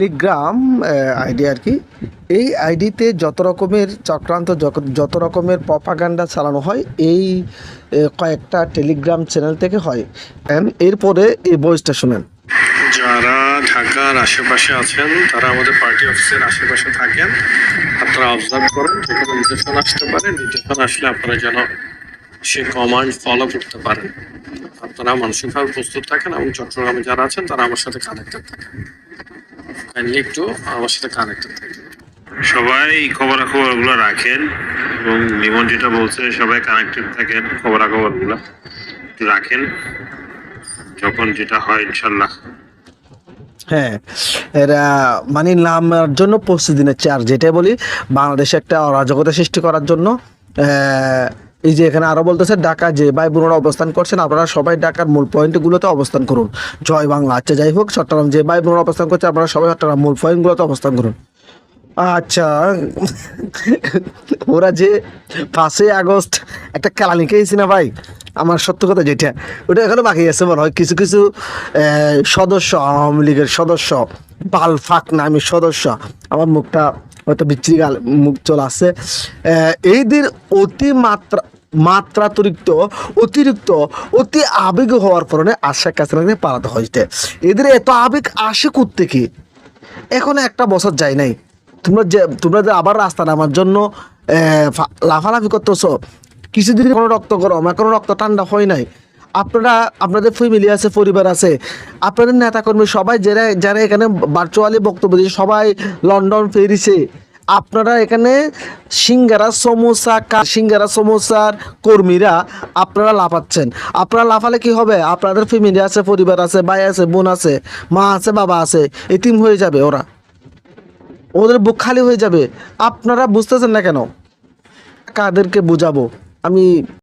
Telegram ID আর কি, এই আইডিতে যত রকমের চক্রান্ত, যত- রকমের প্রপাগান্ডা চালানো হয়, এই কয়েকটা টেলিগ্রাম চ্যানেল থেকে হয়। এরপরে এই বয়সটা শুনেন। যারা ঢাকার আশেপাশে আছেন, তারা আমাদের পার্টি অফিসের আশেপাশে থাকেন। আপনারা অবজার্ভ করেন, যেখানে নির্দেশন আসতে পারে নির্দেশন আসলে আপনারা যেন সে কমান্ড ফলো করতে পারেন। আপনারা মানসিকভাবে প্রস্তুত থাকেন এবং চট্টগ্রামে যারা আছেন, তারা আমার সাথে কানেক্টেড থাকেন। কাইন্ডলি একটু আমার সাথে কানেক্টেড থাকেন সবাই খবরাখবরগুলো রাখেন এবং লিমন যেটা বলছে সবাই কানেক্টেড থাকেন খবরাখবরগুলো একটু রাখেন। যখন যেটা হয় ইনশাল্লাহ। হ্যাঁ এরা মানে নামার জন্য প্রস্তুতি নিচ্ছে। আর যেটাই বলি বাংলাদেশে একটা অরাজকতা সৃষ্টি করার জন্য আহ, এই যে এখানে আরও বলতেছে, ঢাকা যে ভাই বোনেরা অবস্থান করছেন, আপনারা সবাই ঢাকার মূল পয়েন্টগুলোতে অবস্থান করুন। জয় বাংলা। আচ্ছা যাই হোক, চট্টগ্রাম যে ভাই বোনেরা অবস্থান করছে, আপনারা সবাই চট্টগ্রাম মূল পয়েন্টগুলোতে অবস্থান করুন। আচ্ছা ওরা যে পাঁচই আগস্ট একটা খেলা লিখেছি না ভাই? আমার সত্য কথা যেটা। ওটা এখনও বাকি আছে মনে হয়। কিছু কিছু সদস্য, আওয়ামী লীগের সদস্য বাল ফাক নামি সদস্য, আমার মুখটা হয়তো বিচ্ছিরি গাল মুখ চলে আসছে আহ, এই দিন অতি মাত্রা মাত্রাতিরিক্ত অতিরিক্ত অতি আবেগ হওয়ার কারণে আশা কাছে পালাতে হয়েছে। এদের এত আবেগ আসে করতে কি এখন একটা বছর যায় নাই। তোমরা যে তোমরা যে আবার রাস্তা নামার জন্য লাফালাফি করতেছ কিছুদিন কোনো রক্ত গরম এখনও রক্ত ঠান্ডা হয় নাই। আপনারা, আপনাদের ফ্যামিলি আছে, পরিবার আছে, আপনাদের নেতাকর্মী সবাই যারা যারা এখানে ভার্চুয়ালি বক্তব্য দিচ্ছে, সবাই লন্ডন ফেরিছে। আপনারা এখানে সিঙ্গারা, সমোসা সিঙ্গারা, সমোসার কর্মীরা আপনারা লাফাচ্ছেন। আপনারা লাফালে কি হবে? আপনাদের ফ্যামিলি আছে, পরিবার আছে, ভাই আছে, বোন আছে, মা আছে, বাবা আছে, এতিম হয়ে যাবে ওরা। ওদের বুক খালি হয়ে যাবে। আপনারা বুঝতেছেন না কেন? কাদেরকে বুঝাবো? আমি